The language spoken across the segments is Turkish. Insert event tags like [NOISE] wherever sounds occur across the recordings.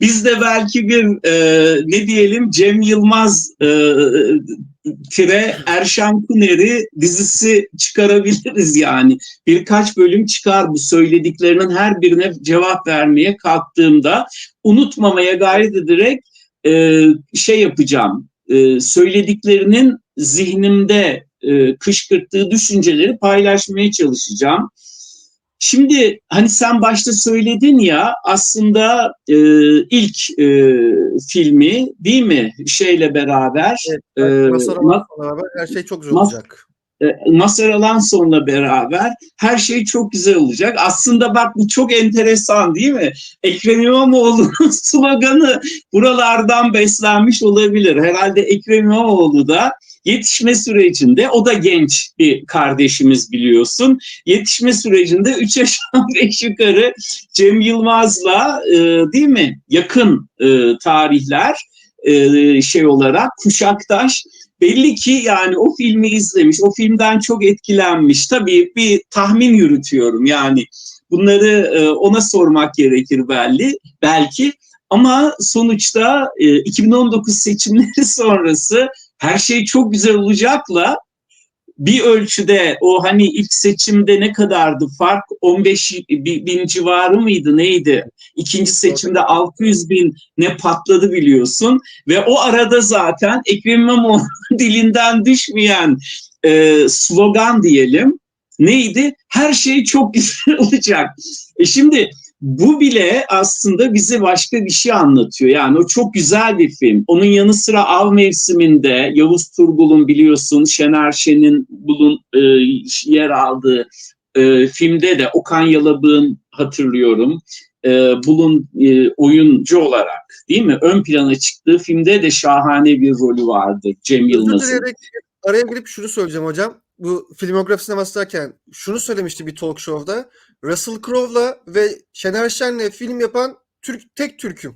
Biz de belki bir e, ne diyelim Cem Yılmaz e, tire Erşan Kuneri dizisi çıkarabiliriz yani. Birkaç bölüm çıkar bu söylediklerinin her birine cevap vermeye kalktığımda unutmamaya gayret ederek e, şey yapacağım. E, söylediklerinin zihnimde e, kışkırttığı düşünceleri paylaşmaya çalışacağım. Şimdi hani sen başta söyledin ya aslında e, ilk e, filmi değil mi şeyle beraber Evet, e, Masar beraber her şey çok güzel Mas- olacak. e, Mazhar Alanson'la beraber her şey çok güzel olacak. Aslında bak bu çok enteresan değil mi? Ekrem İmamoğlu'nun [LAUGHS] sloganı buralardan beslenmiş olabilir. Herhalde Ekrem İmamoğlu da yetişme sürecinde, o da genç bir kardeşimiz biliyorsun. Yetişme sürecinde 3 aşağı 5 yukarı Cem Yılmaz'la e, değil mi yakın e, tarihler e, şey olarak kuşaktaş belli ki yani o filmi izlemiş, o filmden çok etkilenmiş. Tabii bir tahmin yürütüyorum yani. Bunları e, ona sormak gerekir belli, belki. Ama sonuçta e, 2019 seçimleri [LAUGHS] sonrası her şey çok güzel olacakla bir ölçüde o hani ilk seçimde ne kadardı fark 15 bin civarı mıydı neydi? İkinci seçimde 600 bin ne patladı biliyorsun ve o arada zaten Ekrem İmamoğlu [LAUGHS] dilinden düşmeyen e, slogan diyelim neydi? Her şey çok [LAUGHS] güzel olacak. E şimdi bu bile aslında bize başka bir şey anlatıyor. Yani o çok güzel bir film. Onun yanı sıra av mevsiminde Yavuz Turgul'un biliyorsun Şener Şen'in bulun e, yer aldığı e, filmde de Okan Yalabık'ın hatırlıyorum. E, bulun e, oyuncu olarak değil mi? Ön plana çıktığı filmde de şahane bir rolü vardı Cem Yılmaz'ın. araya girip şunu söyleyeceğim hocam. Bu filmografisine bahsederken şunu söylemişti bir talk show'da. Russell Crowe'la ve Şener Şen'le film yapan Türk tek Türk'üm.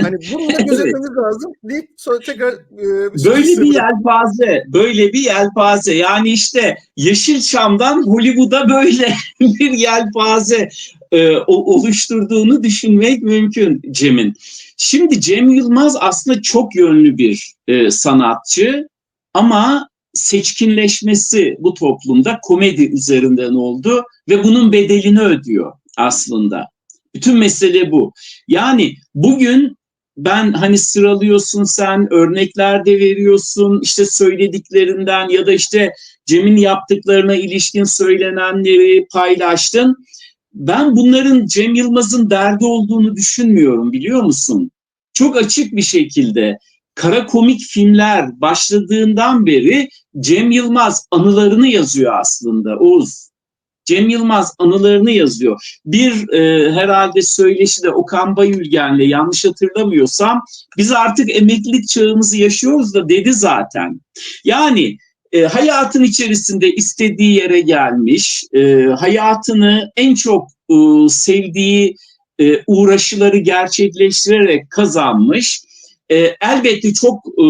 Hani bunu da [LAUGHS] gözetmemiz lazım deyip sonra tekrar e, Böyle bir yelpaze, böyle bir yelpaze. Yani işte Yeşilçam'dan Hollywood'a böyle [LAUGHS] bir yelpaze e, oluşturduğunu düşünmek mümkün Cem'in. Şimdi Cem Yılmaz aslında çok yönlü bir e, sanatçı ama seçkinleşmesi bu toplumda komedi üzerinden oldu ve bunun bedelini ödüyor aslında. Bütün mesele bu. Yani bugün ben hani sıralıyorsun sen örnekler de veriyorsun işte söylediklerinden ya da işte Cem'in yaptıklarına ilişkin söylenenleri paylaştın. Ben bunların Cem Yılmaz'ın derdi olduğunu düşünmüyorum biliyor musun? Çok açık bir şekilde kara komik filmler başladığından beri Cem Yılmaz anılarını yazıyor aslında Oğuz. Cem Yılmaz anılarını yazıyor. Bir e, herhalde söyleşi de Okan Bayülgen'le yanlış hatırlamıyorsam biz artık emeklilik çağımızı yaşıyoruz da dedi zaten. Yani e, hayatın içerisinde istediği yere gelmiş, e, hayatını en çok e, sevdiği e, uğraşıları gerçekleştirerek kazanmış. E, elbette çok e,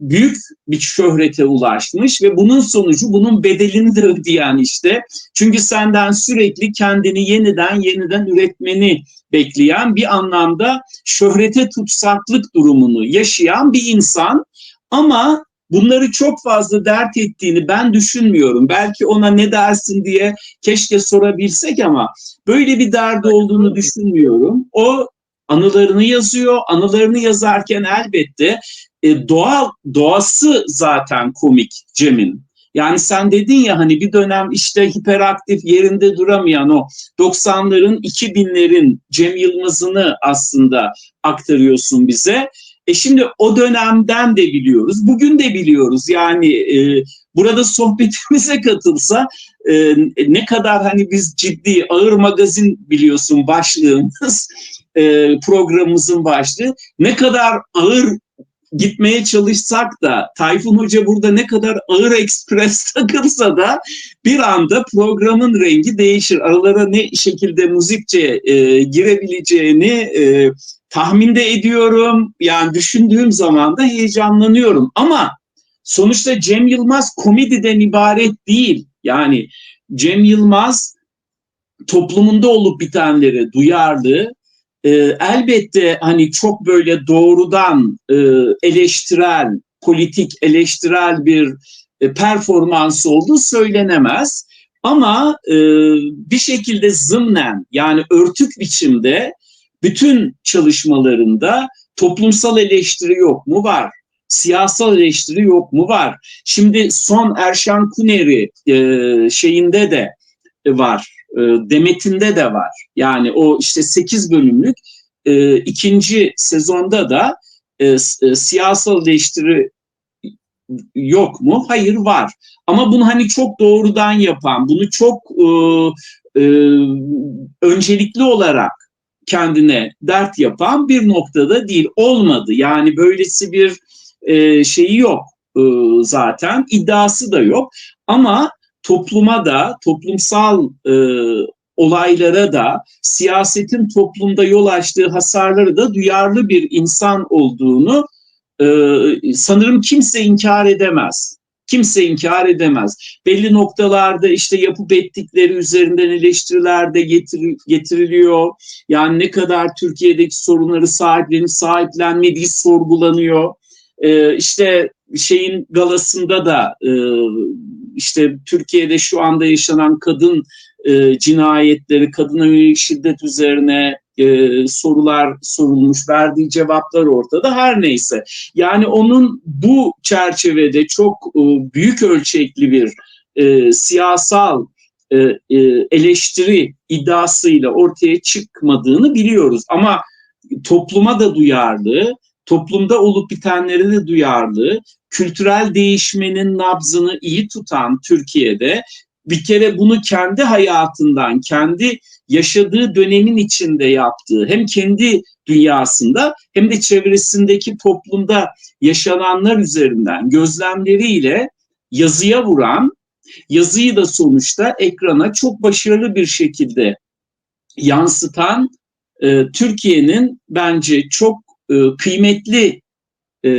büyük bir şöhrete ulaşmış ve bunun sonucu bunun bedelini de ödeyen işte. Çünkü senden sürekli kendini yeniden yeniden üretmeni bekleyen bir anlamda şöhrete tutsaklık durumunu yaşayan bir insan ama bunları çok fazla dert ettiğini ben düşünmüyorum. Belki ona ne dersin diye keşke sorabilsek ama böyle bir derdi olduğunu düşünmüyorum. O anılarını yazıyor. Anılarını yazarken elbette e, doğal doğası zaten komik Cem'in. Yani sen dedin ya hani bir dönem işte hiperaktif yerinde duramayan o 90'ların 2000'lerin Cem Yılmaz'ını aslında aktarıyorsun bize. E şimdi o dönemden de biliyoruz. Bugün de biliyoruz. Yani e, burada sohbetimize [LAUGHS] katılsa e, ne kadar hani biz ciddi ağır magazin biliyorsun başlığımız e, programımızın başlığı ne kadar ağır gitmeye çalışsak da Tayfun Hoca burada ne kadar ağır ekspres [LAUGHS] takılsa da bir anda programın rengi değişir. Aralara ne şekilde müzikçe e, girebileceğini e, tahminde ediyorum. Yani düşündüğüm zaman da heyecanlanıyorum. Ama sonuçta Cem Yılmaz komediden ibaret değil. Yani Cem Yılmaz toplumunda olup bitenleri duyarlı, e, elbette hani çok böyle doğrudan e, eleştirel, politik eleştirel bir e, performans olduğu söylenemez. Ama e, bir şekilde zımnen yani örtük biçimde bütün çalışmalarında toplumsal eleştiri yok mu? Var. Siyasal eleştiri yok mu? Var. Şimdi son Erşan Kuneri e, şeyinde de var. E, Demet'inde de var. Yani o işte 8 bölümlük e, ikinci sezonda da e, e, siyasal eleştiri yok mu? Hayır var. Ama bunu hani çok doğrudan yapan, bunu çok e, e, öncelikli olarak kendine dert yapan bir noktada değil. Olmadı. Yani böylesi bir e, şeyi yok e, zaten. iddiası da yok. Ama topluma da, toplumsal e, olaylara da, siyasetin toplumda yol açtığı hasarları da duyarlı bir insan olduğunu e, sanırım kimse inkar edemez. Kimse inkar edemez. Belli noktalarda işte yapıp ettikleri üzerinden eleştiriler de getir, getiriliyor. Yani ne kadar Türkiye'deki sorunları sahiplenip sahiplenmediği sorgulanıyor. Ee, işte şeyin galasında da e, işte Türkiye'de şu anda yaşanan kadın e, cinayetleri, kadına yönelik şiddet üzerine e, sorular sorulmuş, verdiği cevaplar ortada. Her neyse. Yani onun bu çerçevede çok e, büyük ölçekli bir e, siyasal e, e, eleştiri iddiasıyla ortaya çıkmadığını biliyoruz. Ama topluma da duyarlı, toplumda olup bitenlere de duyarlı, kültürel değişmenin nabzını iyi tutan Türkiye'de bir kere bunu kendi hayatından, kendi yaşadığı dönemin içinde yaptığı hem kendi dünyasında hem de çevresindeki toplumda yaşananlar üzerinden gözlemleriyle yazıya vuran, yazıyı da sonuçta ekrana çok başarılı bir şekilde yansıtan e, Türkiye'nin bence çok kıymetli e,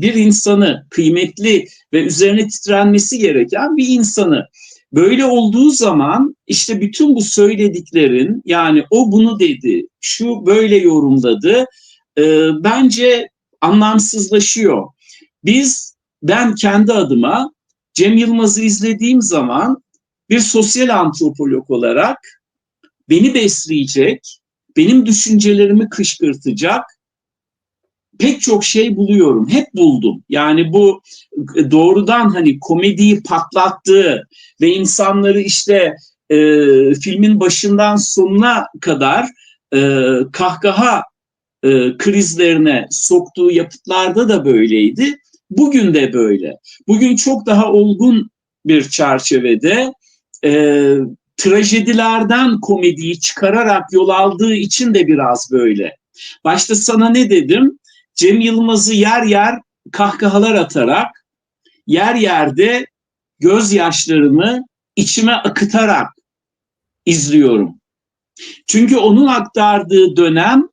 bir insanı, kıymetli ve üzerine titrenmesi gereken bir insanı. Böyle olduğu zaman işte bütün bu söylediklerin yani o bunu dedi, şu böyle yorumladı e, bence anlamsızlaşıyor. Biz ben kendi adıma Cem Yılmaz'ı izlediğim zaman bir sosyal antropolog olarak beni besleyecek, benim düşüncelerimi kışkırtacak pek çok şey buluyorum. Hep buldum. Yani bu doğrudan hani komediyi patlattığı ve insanları işte e, filmin başından sonuna kadar e, kahkaha e, krizlerine soktuğu yapıtlarda da böyleydi. Bugün de böyle. Bugün çok daha olgun bir çerçevede e, trajedilerden komediyi çıkararak yol aldığı için de biraz böyle. Başta sana ne dedim? Cem Yılmaz'ı yer yer kahkahalar atarak, yer yerde gözyaşlarımı içime akıtarak izliyorum. Çünkü onun aktardığı dönem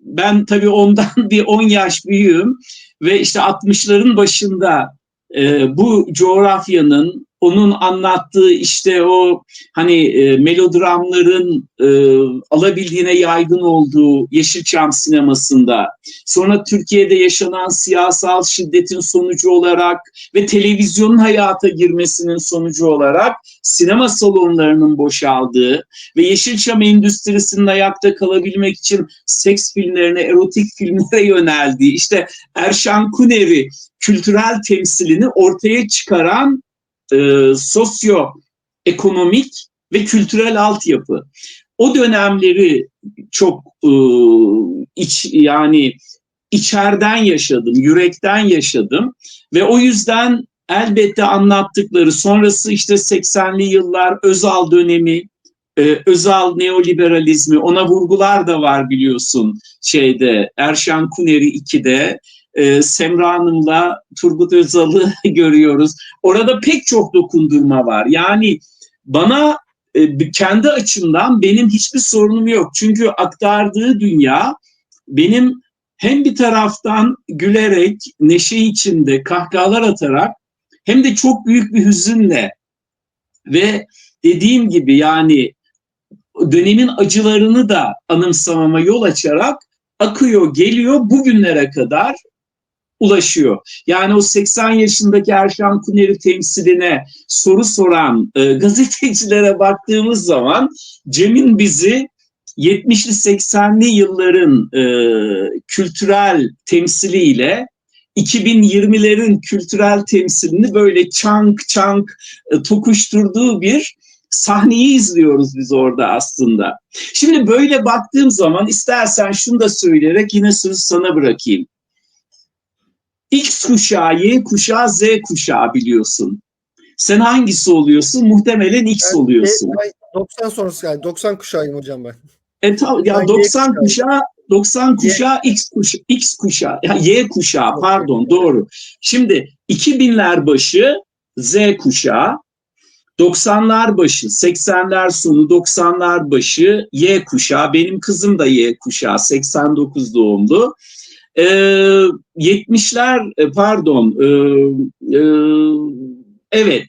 ben tabii ondan [LAUGHS] bir 10 yaş büyüğüm ve işte 60'ların başında e, bu coğrafyanın onun anlattığı işte o hani e, melodramların e, alabildiğine yaygın olduğu Yeşilçam sinemasında sonra Türkiye'de yaşanan siyasal şiddetin sonucu olarak ve televizyonun hayata girmesinin sonucu olarak sinema salonlarının boşaldığı ve Yeşilçam endüstrisinin ayakta kalabilmek için seks filmlerine, erotik filmlere yöneldiği işte Erşan Kuneri kültürel temsilini ortaya çıkaran e, sosyo ekonomik ve kültürel altyapı. O dönemleri çok e, iç yani içeriden yaşadım, yürekten yaşadım ve o yüzden elbette anlattıkları sonrası işte 80'li yıllar Özal dönemi, e, Özal neoliberalizmi ona vurgular da var biliyorsun şeyde Erşan Kuneri 2'de e, Semra Hanım'la Turgut Özal'ı [LAUGHS] görüyoruz. Orada pek çok dokundurma var. Yani bana e, kendi açımdan benim hiçbir sorunum yok. Çünkü aktardığı dünya benim hem bir taraftan gülerek, neşe içinde kahkahalar atarak hem de çok büyük bir hüzünle ve dediğim gibi yani dönemin acılarını da anımsamama yol açarak akıyor, geliyor bugünlere kadar ulaşıyor. Yani o 80 yaşındaki Erşan Kuner'i temsiline soru soran e, [LAUGHS] gazetecilere baktığımız zaman Cem'in bizi 70'li 80'li yılların e, kültürel temsiliyle 2020'lerin kültürel temsilini böyle çank çank e, tokuşturduğu bir sahneyi izliyoruz biz orada aslında. Şimdi böyle baktığım zaman istersen şunu da söyleyerek yine sözü sana bırakayım. X kuşağı, Y kuşağı, Z kuşağı biliyorsun. Sen hangisi oluyorsun? Muhtemelen X Ben- oluyorsun. Ben 90 sonrası yani 90 kuşağıyım hocam ben. E, ta- ya Ben Y 90 kuşağı. kuşağı 90 kuşağı X kuşağı X kuşağı ya Y kuşağı pardon doğru. Şimdi 2000'ler başı Z kuşağı 90'lar başı 80'ler sonu 90'lar başı Y kuşağı benim kızım da Y kuşağı 89 doğumlu. Ee, 70'ler e, pardon e, e, evet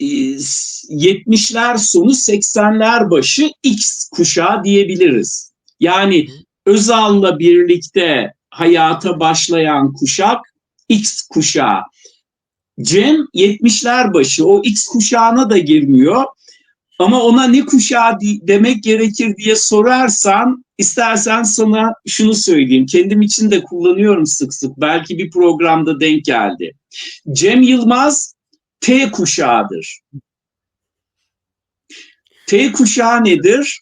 e, 70'ler sonu 80'ler başı X kuşağı diyebiliriz. Yani Özal'la birlikte hayata başlayan kuşak X kuşağı. Cem 70'ler başı o X kuşağına da girmiyor. Ama ona ne kuşağı demek gerekir diye sorarsan istersen sana şunu söyleyeyim. Kendim için de kullanıyorum sık sık. Belki bir programda denk geldi. Cem Yılmaz T kuşağıdır. T kuşağı nedir?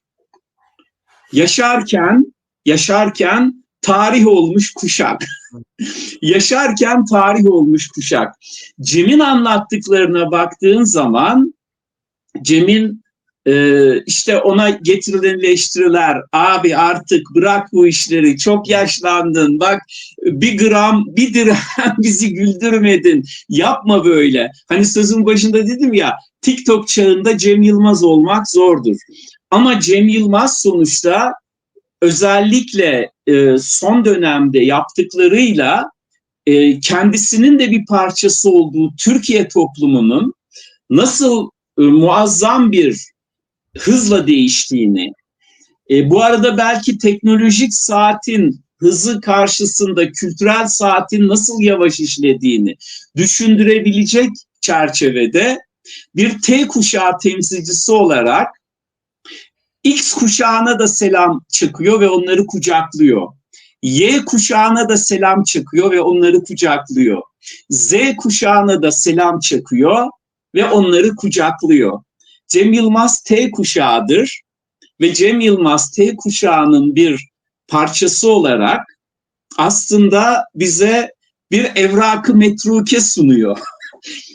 Yaşarken, yaşarken tarih olmuş kuşak. [LAUGHS] yaşarken tarih olmuş kuşak. Cem'in anlattıklarına baktığın zaman Cem'in e, işte ona getirilen eleştiriler abi artık bırak bu işleri çok yaşlandın bak bir gram bir dirhem [LAUGHS] bizi güldürmedin yapma böyle. Hani sözün başında dedim ya TikTok çağında Cem Yılmaz olmak zordur. Ama Cem Yılmaz sonuçta özellikle e, son dönemde yaptıklarıyla e, kendisinin de bir parçası olduğu Türkiye toplumunun nasıl e, muazzam bir hızla değiştiğini, e, bu arada belki teknolojik saatin hızı karşısında kültürel saatin nasıl yavaş işlediğini düşündürebilecek çerçevede bir T kuşağı temsilcisi olarak X kuşağına da selam çıkıyor ve onları kucaklıyor. Y kuşağına da selam çıkıyor ve onları kucaklıyor. Z kuşağına da selam çakıyor ve onları kucaklıyor. Cem Yılmaz T kuşağıdır ve Cem Yılmaz T kuşağının bir parçası olarak aslında bize bir evrakı metruke sunuyor. [LAUGHS]